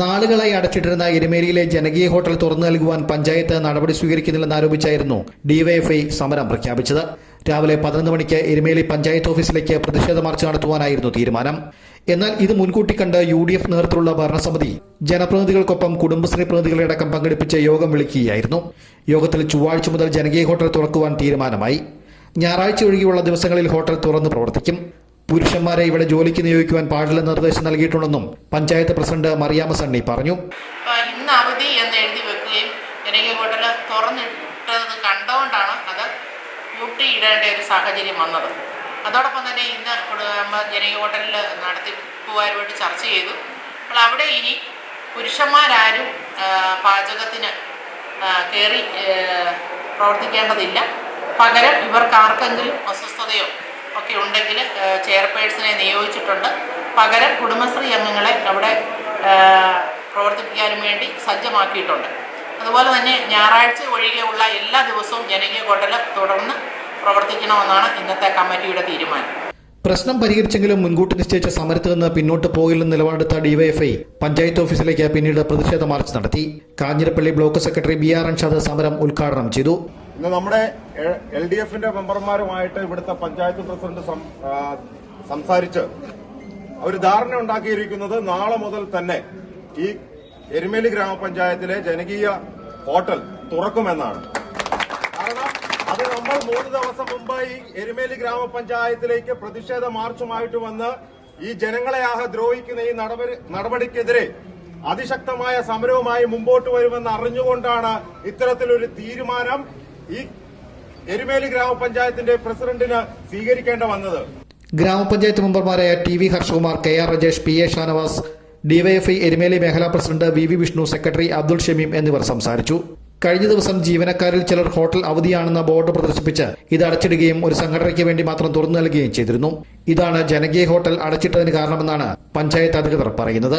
നാളുകളായി അടച്ചിട്ടിരുന്ന എരുമേലിയിലെ ജനകീയ ഹോട്ടൽ തുറന്നു നൽകുവാൻ പഞ്ചായത്ത് നടപടി സ്വീകരിക്കുന്നില്ലെന്ന് ആരോപിച്ചായിരുന്നു ഡിവൈഎഫ്ഐ സമരം പ്രഖ്യാപിച്ചത്. രാവിലെ പതിനൊന്ന് മണിക്ക് എരുമേലി പഞ്ചായത്ത് ഓഫീസിലേക്ക് പ്രതിഷേധ മാർച്ച് നടത്തുവാനായിരുന്നു തീരുമാനം. എന്നാൽ ഇത് മുൻകൂട്ടി കണ്ട് യു ഡി എഫ് നേതൃത്വത്തിലുള്ള ഭരണസമിതി ജനപ്രതിനിധികൾക്കൊപ്പം കുടുംബശ്രീ പ്രതിനിധികളെ അടക്കം പങ്കെടുപ്പിച്ച് യോഗം വിളിക്കുകയായിരുന്നു. യോഗത്തിൽ ചൊവ്വാഴ്ച മുതൽ ജനകീയ ഹോട്ടൽ തുറക്കുവാൻ തീരുമാനമായി. ഞായറാഴ്ച ഒഴികെയുള്ള ദിവസങ്ങളിൽ ഹോട്ടൽ തുറന്ന് പ്രവർത്തിക്കും. പുരുഷന്മാരെ ഇവിടെ ജോലിക്ക് നിയോഗിക്കുവാൻ പാടില്ല നിർദ്ദേശം നൽകിയിട്ടുണ്ടെന്നും പഞ്ചായത്ത് പ്രസിഡന്റ് മറിയാമ സണ്ണി പറഞ്ഞു. ഇന്ന് അവധി എന്ന് എഴുതി വെക്കുകയും ജനകീയ ഹോട്ടൽ തുറന്നിട്ടത് കണ്ടുകൊണ്ടാണ് അത് യൂട്ടി ഇടേണ്ട ഒരു സാഹചര്യം വന്നത്. അതോടൊപ്പം തന്നെ ഇന്ന് ജനകീയ ഹോട്ടലിൽ നടത്തിപ്പുകാരുമായിട്ട് ചർച്ച ചെയ്തു. അപ്പോൾ അവിടെ ഇനി പുരുഷന്മാരാരും പാചകത്തിന് കയറി പ്രവർത്തിക്കേണ്ടതില്ല. പകരം ഇവർക്ക് ആർക്കെങ്കിലും അസ്വസ്ഥതയോ ഒക്കെ ഉണ്ടെങ്കിൽ ചെയർപേഴ്സണെ നിയോഗിച്ചിട്ടുണ്ട്. പകരം കുടുംബശ്രീ അംഗങ്ങളെ അവിടെ പ്രവർത്തിപ്പിക്കാനും വേണ്ടി സജ്ജമാക്കിയിട്ടുണ്ട്. അതുപോലെ തന്നെ ഞായറാഴ്ച ഒഴികെയുള്ള എല്ലാ ദിവസവും ജനകീയ ഹോട്ടൽ തുടർന്ന് പ്രവർത്തിക്കണമെന്നാണ് ഇന്നത്തെ കമ്മിറ്റിയുടെ തീരുമാനം. പ്രശ്നം പരിഹരിച്ചെങ്കിലും മുൻകൂട്ടി നിശ്ചയിച്ച സമരത്ത് നിന്ന് പിന്നോട്ട് പോകില്ലെന്ന് നിലപാടെടുത്ത ഡിവൈഎഫ്ഐ പഞ്ചായത്ത് ഓഫീസിലേക്ക് പിന്നീട് പ്രതിഷേധ മാർച്ച് നടത്തി. Kanjirappally block secretary B R Anshad സമരം ഉദ്ഘാടനം ചെയ്തു. ഇന്ന് നമ്മുടെ എൽ ഡി എഫിന്റെ മെമ്പർമാരുമായിട്ട് ഇവിടുത്തെ പഞ്ചായത്ത് പ്രസിഡന്റ് സംസാരിച്ച് ഒരു ധാരണ ഉണ്ടാക്കിയിരിക്കുന്നത് നാളെ മുതൽ തന്നെ ഈ എരുമേലി ഗ്രാമപഞ്ചായത്തിലെ ജനകീയ ഹോട്ടൽ തുറക്കുമെന്നാണ്. കാരണം അത് നമ്മൾ മൂന്ന് ദിവസം മുമ്പ് ഈ എരുമേലി ഗ്രാമപഞ്ചായത്തിലേക്ക് പ്രതിഷേധ മാർച്ചുമായിട്ട് വന്ന് ഈ ജനങ്ങളെ ആഹ് ദ്രോഹിക്കുന്ന ഈ നടപടി നടപടിക്കെതിരെ അതിശക്തമായ സമരവുമായി മുമ്പോട്ട് വരുമെന്ന് അറിഞ്ഞുകൊണ്ടാണ് ഇത്തരത്തിലൊരു തീരുമാനം ഈ എരുമേലി ഗ്രാമപഞ്ചായത്തിന്റെ പ്രസിഡന്റിന് സ്വീകരിക്കേണ്ട വന്നത്. ഗ്രാമപഞ്ചായത്ത് മെമ്പർമാരായ T V Harshakumar K R Rajesh P A Shanavas DYFI Erumeli മേഖലാ president V V Vishnu secretary Abdul Shameem എന്നിവർ സംസാരിച്ചു. കഴിഞ്ഞ ദിവസം ജീവനക്കാരിൽ ചിലർ ഹോട്ടൽ അവധിയാണെന്ന ബോർഡ് പ്രദർശിപ്പിച്ച് ഇത് അടച്ചിടുകയും ഒരു സംഘടനയ്ക്ക് വേണ്ടി മാത്രം തുറന്നു നൽകുകയും ചെയ്തിരുന്നു. ഇതാണ് ജനകീയ ഹോട്ടൽ അടച്ചിട്ടതിന് കാരണമെന്നാണ് പഞ്ചായത്ത് അധികൃതർ പറയുന്നത്.